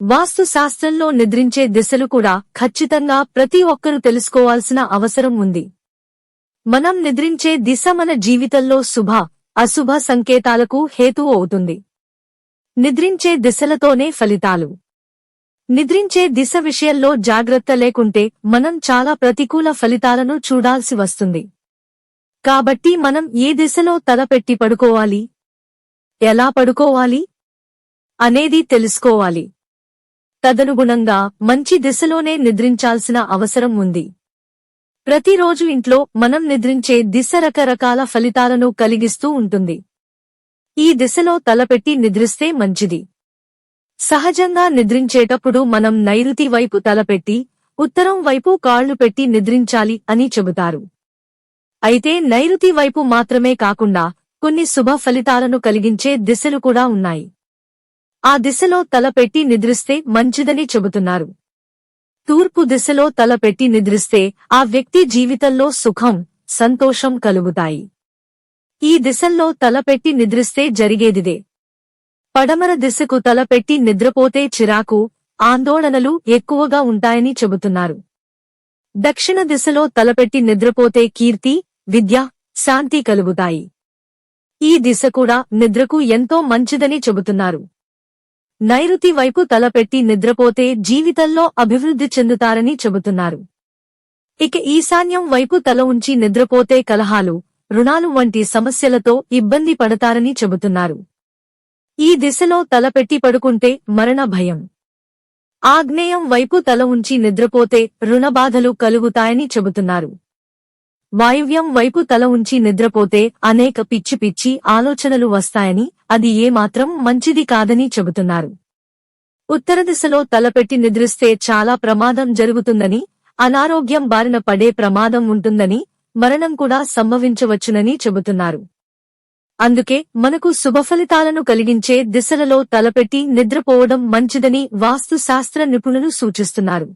వాస్తు శాస్త్రంలో నిద్రించే దిశలు కూడా ఖచ్చితంగా ప్రతి ఒక్కరూ తెలుసుకోవాల్సిన అవసరం ఉంది. మనం నిద్రించే దిశ మన జీవితంలో శుభ అశుభ సంకేతాలకు హేతువు అవుతుంది. నిద్రించే దిశలతోనే ఫలితాలు. నిద్రించే దిశ విషయంలో జాగ్రత్త లేకుంటే మనం చాలా ప్రతికూల ఫలితాలను చూడాల్సి వస్తుంది. కాబట్టి మనం ఏ దిశలో తలపెట్టి పడుకోవాలి? ఎలా పడుకోవాలి? అనేది తెలుసుకోవాలి. తదనుగుణంగా మంచి దిశలోనే నిద్రించాల్సిన అవసరం ఉంది. ప్రతిరోజు ఇంట్లో మనం నిద్రించే దిశ రకరకాల ఫలితాలను కలిగిస్తూ ఉంటుంది. ఈ దిశలో తలపెట్టి నిద్రిస్తే మంచిది. సహజంగా నిద్రించేటప్పుడు మనం నైరుతి వైపు తలపెట్టి ఉత్తరం వైపు కాళ్ళు పెట్టి నిద్రించాలి అని చెబుతారు. అయితే నైరుతి వైపు మాత్రమే కాకుండా కొన్ని శుభ ఫలితాలను కలిగించే దిశలు కూడా ఉన్నాయి. ఆ దిశలో తలపెట్టి నిద్రిస్తే మంచిదని చెబుతున్నారు. తూర్పు దిశలో తలపెట్టి నిద్రిస్తే ఆ వ్యక్తి జీవితంలో సుఖం సంతోషం కలుగుతాయి. ఈ దిశల్లో తలపెట్టి నిద్రిస్తే జరిగేదిదే. పడమర దిశకు తలపెట్టి నిద్రపోతే చిరాకు ఆందోళనలు ఎక్కువగా ఉంటాయని చెబుతున్నారు. దక్షిణ దిశలో తలపెట్టి నిద్రపోతే కీర్తి విద్య శాంతి కలుగుతాయి. ఈ దిశ కూడా నిద్రకు ఎంతో మంచిదని చెబుతున్నారు. నైరుతి వైపు తలపెట్టి నిద్రపోతే జీవితంలో అభివృద్ధి చెందుతారని చెబుతున్నారు. ఇక ఈశాన్యం వైపు తల ఉంచి నిద్రపోతే కలహాలు రుణాలు వంటి సమస్యలతో ఇబ్బంది పడతారని చెబుతున్నారు. ఈ దిశలో తలపెట్టి పడుకుంటే మరణ భయం. ఆగ్నేయం వైపు తల ఉంచి నిద్రపోతే రుణబాధలు కలుగుతాయని చెబుతున్నారు. వాయువ్యం వైపు తల ఉంచి నిద్రపోతే అనేక పిచ్చి పిచ్చి ఆలోచనలు వస్తాయని అది ఏమాత్రం మంచిది కాదని చెబుతున్నారు. ఉత్తర దిశలో తలపెట్టి నిద్రిస్తే చాలా ప్రమాదం జరుగుతుందని అనారోగ్యం బారిన పడే ప్రమాదం ఉంటుందని మరణం కూడా సంభవించవచ్చునని చెబుతున్నారు. అందుకే మనకు శుభఫలితాలను కలిగించే దిశలలో తలపెట్టి నిద్రపోవడం మంచిదని వాస్తు శాస్త్ర నిపుణులు సూచిస్తున్నారు.